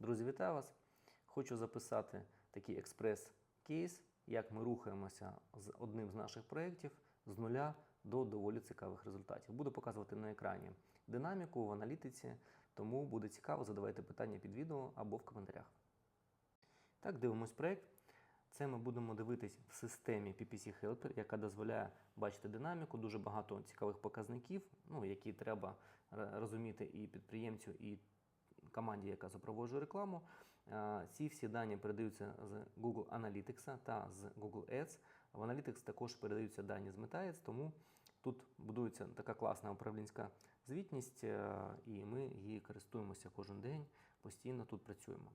Друзі, вітаю вас! Хочу записати такий експрес-кейс, як ми рухаємося з одним з наших проєктів з нуля до доволі цікавих результатів. Буду показувати на екрані динаміку в аналітиці, тому буде цікаво, задавайте питання під відео або в коментарях. Так, дивимось проєкт. Це ми будемо дивитись в системі PPC Helper, яка дозволяє бачити динаміку, дуже багато цікавих показників, ну, які треба розуміти і підприємцю, і команді, яка запроваджує рекламу. Е, Ці всі дані передаються з Google Analytics та з Google Ads. В Analytics також передаються дані з MetaAds, тому тут будується така класна управлінська звітність, е, і ми її користуємося кожен день, постійно тут працюємо.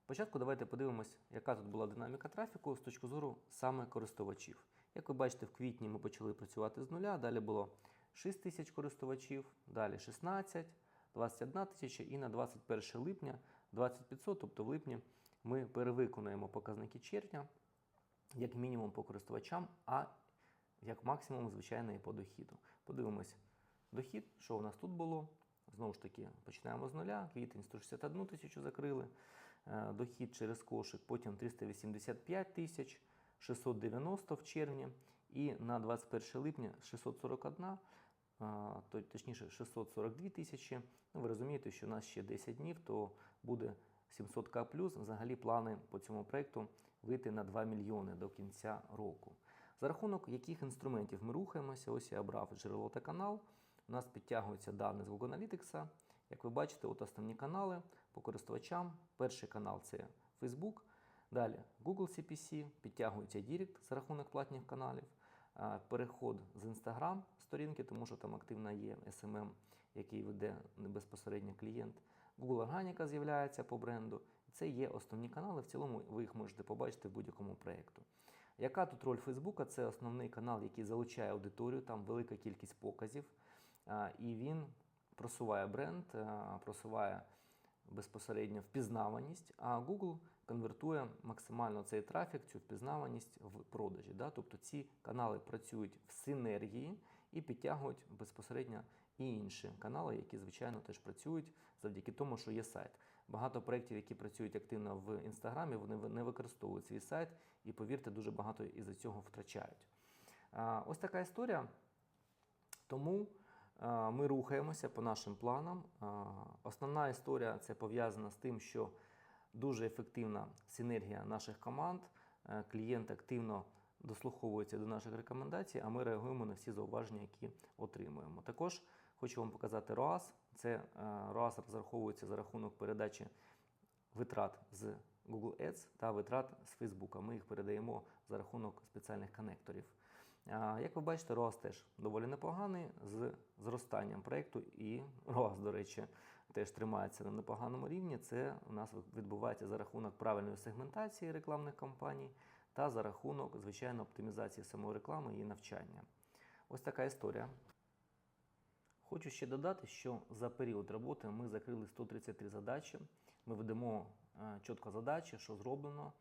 Спочатку давайте подивимось, яка тут була динаміка трафіку з точки зору саме користувачів. Як ви бачите, в квітні ми почали працювати з нуля, далі було 6 тисяч користувачів, далі 16, 21 тисяча і на 21 липня 2500, тобто в липні ми перевиконуємо показники червня, як мінімум по користувачам, а як максимум, звичайно, і по дохіду. Подивимось дохід, що у нас тут було. Знову ж таки, починаємо з нуля. Квітень 161 тисячу закрили. Е, Дохід через кошик, потім 385 тисяч, 690 в червні і на 21 липня 641, а, то, точніше 642 тисячі. Ну, ви розумієте, що у нас ще 10 днів, то буде 700к Взагалі плани по цьому проєкту вийти на 2 мільйони до кінця року. За рахунок яких інструментів ми рухаємося, ось я обрав джерело та канал. У нас підтягуються дані з Google Analytics. Як ви бачите, от основні канали по користувачам. Перший канал це Facebook. Далі Google CPC, підтягується Direct за рахунок платних каналів. А, Переход з Instagram сторінки, тому що там активно є SMM, який веде безпосередньо клієнт. Google Органіка з'являється по бренду. Це є основні канали. В цілому ви їх можете побачити в будь-якому проєкту. Яка тут роль Фейсбука? Це основний канал, який залучає аудиторію, там велика кількість показів, і він просуває бренд, просуває безпосередньо впізнаваність, а Google конвертує максимально цей трафік, цю впізнаваність в продажі. Да? Тобто ці канали працюють в синергії і підтягують безпосередньо і інші канали, які, звичайно, теж працюють завдяки тому, що є сайт. Багато проєктів, які працюють активно в інстаграмі, вони не використовують свій сайт і, повірте, дуже багато із за цього втрачають. Ось така історія. Тому ми рухаємося по нашим планам. Е, Основна історія це пов'язана з тим, що дуже ефективна синергія наших команд. Е, Клієнт активно дослуховується до наших рекомендацій, а ми реагуємо на всі зауваження, які отримуємо. Також хочу вам показати ROAS. Це е, ROAS розраховується за рахунок передачі витрат з Google Ads та витрат з Facebook. Ми їх передаємо за рахунок спеціальних конекторів. Як ви бачите, ROAS теж доволі непоганий з зростанням проєкту, і ROAS, до речі, теж тримається на непоганому рівні. Це у нас відбувається за рахунок правильної сегментації рекламних кампаній та за рахунок, звичайно, оптимізації самої реклами і навчання. Ось така історія. Хочу ще додати, що за період роботи ми закрили 133 задачі. Ми ведемо е, чітко задачі, що зроблено,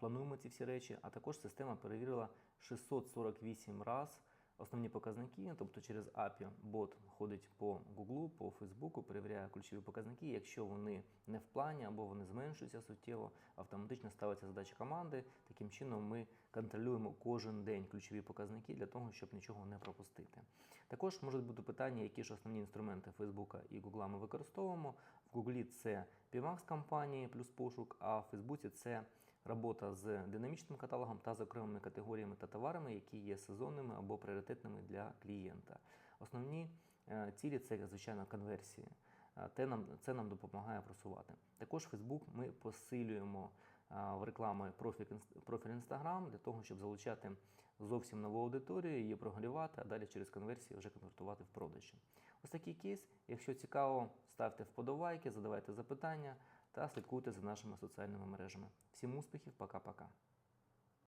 плануємо ці всі речі, а також система перевірила 648 раз основні показники, тобто через API бот ходить по Google, по Facebook, перевіряє ключові показники. Якщо вони не в плані або вони зменшуються суттєво, автоматично ставиться задача команди. Таким чином ми контролюємо кожен день ключові показники для того, щоб нічого не пропустити. Також можуть бути питання, які ж основні інструменти Facebook і Google ми використовуємо. В Google це PMAX компанії плюс пошук, а в Facebook це робота з динамічним каталогом та з окремими категоріями та товарами, які є сезонними або пріоритетними для клієнта. Основні е, цілі це, звичайно, конверсії. Е, Те нам, це нам допомагає просувати. Також Facebook ми посилюємо в реклами профіль, Instagram для того, щоб залучати зовсім нову аудиторію, її прогрівати, а далі через конверсії вже конвертувати в продажі. Ось такий кейс. Якщо цікаво, ставте вподобайки, задавайте запитання та слідкуйте за нашими соціальними мережами. Всім успіхів, пока-пока.